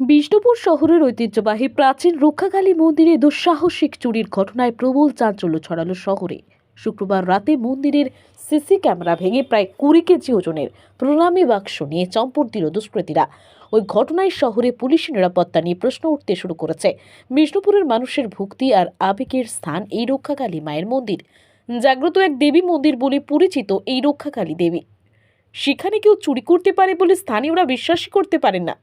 বিষ্ণুপুর শহরের ঐতিহ্যবাহী প্রাচীন রক্ষাকালী মন্দিরে দুঃসাহসিক চুরির ঘটনায় প্রবল চাঞ্চল্য ছড়ালো শহরে। শুক্রবার রাতে মন্দিরের সিসি ক্যামেরা ভেঙে প্রায় কুড়ি কেজি ওজনের প্রণামী বাক্স নিয়ে চম্পট দিল দুষ্কৃতীরা। ওই ঘটনায় শহরে পুলিশি নিরাপত্তা নিয়ে প্রশ্ন উঠতে শুরু করেছে। বিষ্ণুপুরের মানুষের ভক্তি আর আবেগের স্থান এই রক্ষাকালী মায়ের মন্দির। জাগ্রত এক দেবী মন্দির বলে পরিচিত এই রক্ষাকালী দেবী। সেখানে কেউ চুরি করতে পারে বলে স্থানীয়রা বিশ্বাসই করতে পারেন না।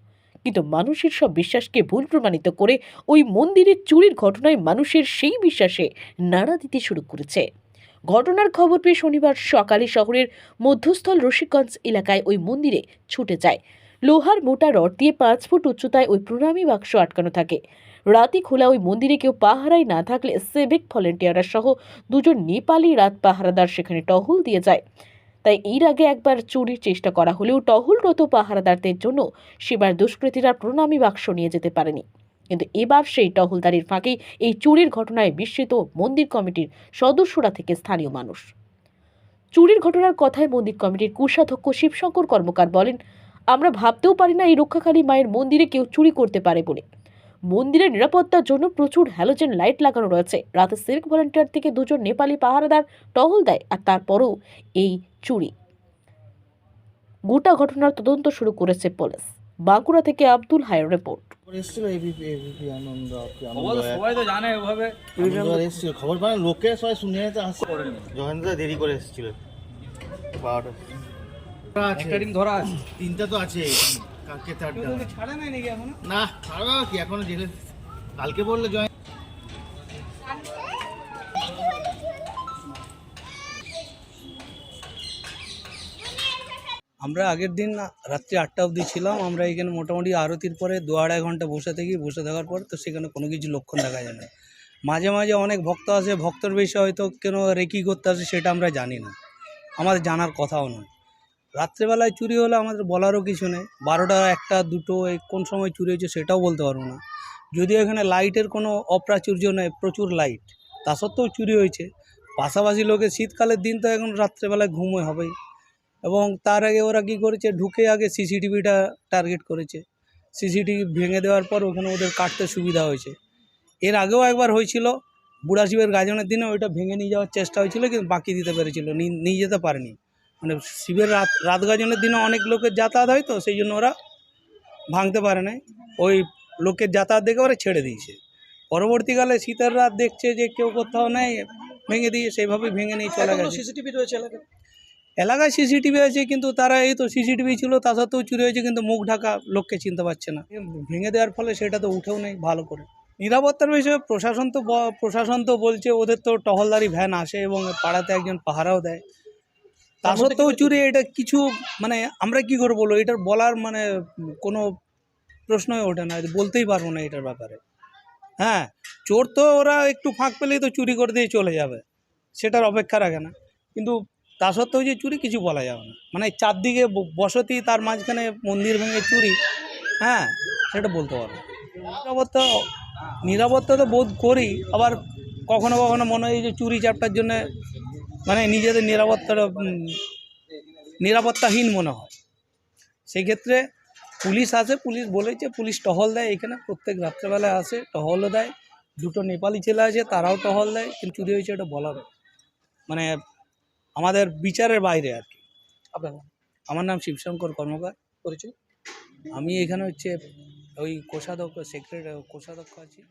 কিন্তু মানুষের সব বিশ্বাসকে ভুল প্রমাণিত করে ওই মন্দিরের চুরির ঘটনায় মানুষের সেই বিশ্বাসে নাড়া দিতে শুরু করেছে। ঘটনার খবর পেয়ে শনিবার সকালে শহরের মধ্যস্থল রসিকগঞ্জ এলাকায় ওই মন্দিরে ছুটে যায়। লোহার মোটা রড দিয়ে পাঁচ ফুট উচ্চতায় ওই প্রণামী বাক্স আটকানো থাকে। রাতে খোলা ওই মন্দিরে কেউ পাহারায় না থাকলে সেভিক ভলেন্টিয়াররা সহ দুজন নেপালি রাত পাহারাদার সেখানে টহল দিয়ে যায়। তাই এর আগে একবার চুরির চেষ্টা করা হলেও টহলরত পাহারাদারদের জন্য সেবার দুষ্কৃতীরা প্রণামী বাক্স নিয়ে যেতে পারেনি। কিন্তু এবার সেই টহলদারির ফাঁকেই এই চুরির ঘটনায় বিস্মিত মন্দির কমিটির সদস্যরা থেকে স্থানীয় মানুষ। চুরির ঘটনার কথায় মন্দির কমিটির কোষাধ্যক্ষ শিবশঙ্কর কর্মকার বলেন, আমরা ভাবতেও পারি না এই রক্ষাকালী মায়ের মন্দিরে কেউ চুরি করতে পারে বলে। মন্দিরের নিরাপত্তার জন্য প্রচুর হ্যালোজেন লাইট লাগানো রয়েছে। রাতে সিভিক ভলেন্টিয়ার থেকে দুজন নেপালি পাহারাদার টহল দেয় আর তারপরও এই চুরি। গোটা ঘটনার তদন্ত শুরু করেছে পুলিশ। বাঁকুড়া থেকে আব্দুল হায়ের রিপোর্ট খবর পায় লোকে সবাই শুনে জহেন্দ্র দেরি করে এসেছিল। বারোটা। ধরা আছে। তিনটা তো আছে। কালকে ছাড়ে নাই নাকি এখনও? না ছাড়া কি এখনও জেলে কালকে বললে জয়েন আমরা আগের দিন রাত্রি আটটা অবধি ছিলাম আমরা এখানে মোটামুটি আরতির পরে দু আড়াই ঘণ্টা বসে থাকি বসে থাকার পর তো সেখানে কোনো কিছু লক্ষণ দেখা যায় না। মাঝে মাঝে অনেক ভক্ত আসে ভক্তর বিষয়ে হয়তো কেন রেকি করতে আসে সেটা আমরা জানি না। আমাদের জানার কথাও নয়। রাত্রেবেলায় চুরি হলে আমাদের বলারও কিছু নেই। বারোটা, একটা, দুটো, এই কোন সময় চুরি হয়েছে সেটাও বলতে পারব না। যদিও এখানে লাইটের কোনো অপ্রাচুর্য নেই, প্রচুর লাইট। তা সত্ত্বেও চুরি হয়েছে। পাশাপাশি লোকে শীতকালের দিন তো এখন রাত্রেবেলায় ঘুমোয় হবেই। এবং তার আগে ওরা কী করেছে, ঢুকে আগে সিসিটিভিটা টার্গেট করেছে। সিসিটিভি ভেঙে দেওয়ার পর ওখানে ওদের কাটতে সুবিধা হয়েছে। এর আগেও একবার হয়েছিল, বুড়া শিবের গাজনের দিনে ওইটা ভেঙে নিয়ে যাওয়ার চেষ্টা হয়েছিল, কিন্তু বাকি দিতে পেরেছিল নিয়ে যেতে পারেনি। মানে শিবের রাত রাত গাজনের দিনে অনেক লোকের যাতায়াত হয় তো সেই জন্য ওরা ভাঙতে পারে না ওই লোকের যাতায়াত দেখে ওরা ছেড়ে দিয়েছে। পরবর্তীকালে শীতের রাত দেখছে যে কেউ কোথাও নেই ভেঙে দিয়ে সেইভাবে ভেঙে নিয়ে চলে গেছে। সিসিটিভি রয়েছে এলাকায়? এলাকায় সিসিটিভি আছে কিন্তু তারা এই তো সিসিটিভি ছিল তা সত্ত্বেও চুরি হয়েছে কিন্তু মুখ ঢাকা লোককে চিনতে পারছে না। ভেঙে দেওয়ার ফলে সেটা তো উঠেও নেই ভালো করে। নিরাপত্তার বিষয়ে প্রশাসন তো প্রশাসন তো বলছে ওদের তো টহলদারি ভ্যান আসে এবং পাড়াতে একজন পাহারাও দেয়। তা সত্ত্বেও চুরি এটা কিছু মানে আমরা কি করে বলব? এটার বলার মানে কোনো প্রশ্নই ওঠে না বলতেই পারব না এটার ব্যাপারে। হ্যাঁ চোর তো ওরা একটু ফাঁক পেলেই তো চুরি করে দিয়ে চলে যাবে সেটার অপেক্ষা রাখে না। কিন্তু তা সত্ত্বেও যে চুরি কিছু বলা যাবে না। মানে চারদিকে বসতি তার মাঝখানে মন্দির ভেঙে চুরি হ্যাঁ সেটা বলতে পারব নিরাপত্তা নিরাপত্তা তো বোধ করি আবার কখনো কখনো মনে হয় যে চুরি চাপটার জন্য মানে নিজেদের নিরাপত্তাটা নিরাপত্তাহীন মনে হয়। সেই ক্ষেত্রে পুলিশ আসে পুলিশ বলেছে পুলিশ টহল দেয় এখানে। প্রত্যেক রাত্রেবেলায় আসে টহলও দেয়। দুটো নেপালি ছেলে আছে তারাও টহল দেয়। কিন্তু চুরি হয়েছে এটা বলার মানে আমাদের বিচারের বাইরে আর কি। আপনার আমার নাম শিবশঙ্কর কর্মকার। পরিচয়? আমি এখানে হচ্ছে ওই কোষাধ্যক্ষ সেক্রেটারি কোষাধ্যক্ষ আছি।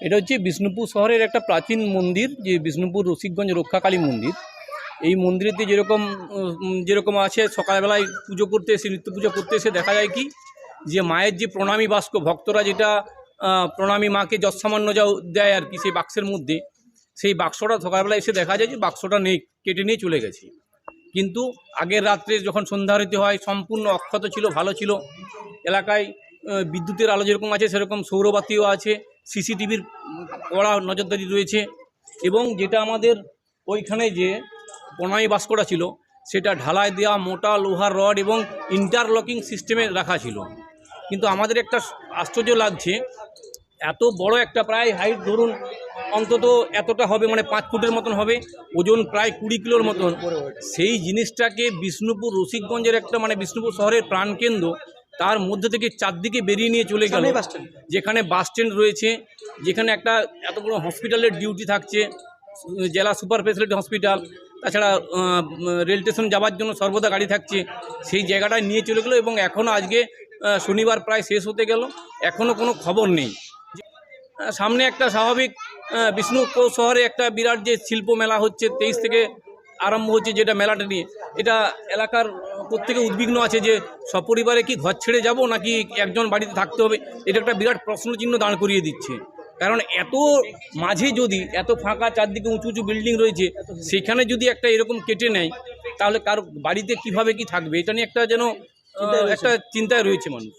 এটা হচ্ছে বিষ্ণুপুর শহরের একটা প্রাচীন মন্দির, যে বিষ্ণুপুর রসিকগঞ্জ রক্ষাকালী মন্দির। এই মন্দিরেতে যেরকম যেরকম আছে, সকালবেলায় পুজো করতে এসে, নিত্য পুজো করতে এসে দেখা যায় কি, যে মায়ের যে প্রণামী বাস্ক, ভক্তরা যেটা প্রণামী মাকে যৎসামান্য যা দেয় আর কি, সেই বাক্সের মধ্যে, সেই বাক্সটা সকালবেলা এসে দেখা যায় যে বাক্সটা নেই, কেটে নিয়ে চলে গেছে। কিন্তু আগের রাত্রে যখন সন্ধ্যা আরতি হয়, সম্পূর্ণ অক্ষত ছিল, ভালো ছিল। এলাকায় বিদ্যুতের আলো যেরকম আছে, সেরকম সৌরবাতিও আছে। সিসিটিভির কড়া নজরদারি রয়েছে এবং যেটা আমাদের ওইখানে যে প্রণামী বাস্কটা ছিল, সেটা ঢালাই দেওয়া মোটা লোহার রড এবং ইন্টারলকিং সিস্টেমে রাখা ছিল। কিন্তু আমাদের একটা আশ্চর্য লাগছে, এত বড় একটা প্রায় হাইট ধরুন, অন্তত এতটা হবে মানে পাঁচ ফুটের মতন হবে, ওজন প্রায় কুড়ি কিলোর মতন। সেই জিনিসটাকে বিষ্ণুপুর রসিকগঞ্জের একটা মানে বিষ্ণুপুর শহরের প্রাণকেন্দ্র তার মধ্যে থেকে চারদিকে বেরিয়ে নিয়ে চলে গেল। যেখানে বাস স্ট্যান্ড রয়েছে যেখানে একটা এত বড় হসপিটালের ডিউটি থাকছে জেলা সুপার ফেসিলিটি হসপিটাল তাছাড়া রেল স্টেশন যাওয়ার জন্য সর্বদা গাড়ি থাকছে সেই জায়গাটায় নিয়ে চলে গেলো এবং এখনও আজকে শনিবার প্রায় শেষ হতে গেল এখনও কোনো খবর নেই। সামনে একটা স্বাভাবিক বিষ্ণুপুর শহরে একটা বিরাট যে শিল্প মেলা হচ্ছে তেইশ থেকে আরম্ভ হচ্ছে যেটা মেলাটা নিয়ে এটা এলাকার প্রত্যেকে উদ্বিগ্ন আছে যে সপরিবারে কি ঘর ছেড়ে যাব নাকি একজন বাড়িতে থাকতে হবে? এটা একটা বিরাট প্রশ্নচিহ্ন দাঁড় করিয়ে দিচ্ছে। কারণ এত মাঝে যদি এত ফাঁকা চারদিকে উঁচু উঁচু বিল্ডিং রয়েছে সেখানে যদি একটা এরকম কেটে নেয় তাহলে কার বাড়িতে কীভাবে কি থাকবে? এটা নিয়ে একটা যেন একটা চিন্তায় রয়েছে মানুষ।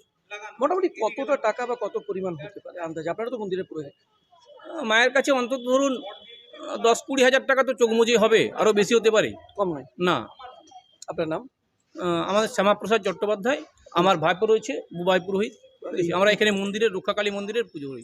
মোটামুটি কতটা টাকা বা কত পরিমাণ হতে পারে আন্দাজে? আপনারা তো মন্দিরে পুরোহিত। মায়ের কাছে অন্তত ধরুন দশ কুড়ি হাজার টাকা তো চোখ মুজে হবে আরও বেশি হতে পারে। কম নয়। না আপনার নাম? আমাদের শ্যামাপ্রসাদ চট্টোপাধ্যায়, আমার ভাইপো রয়েছে, বুবাই পুরোহিত। আমরা এখানে মন্দিরের, রক্ষাকালী মন্দিরের পুজো করি।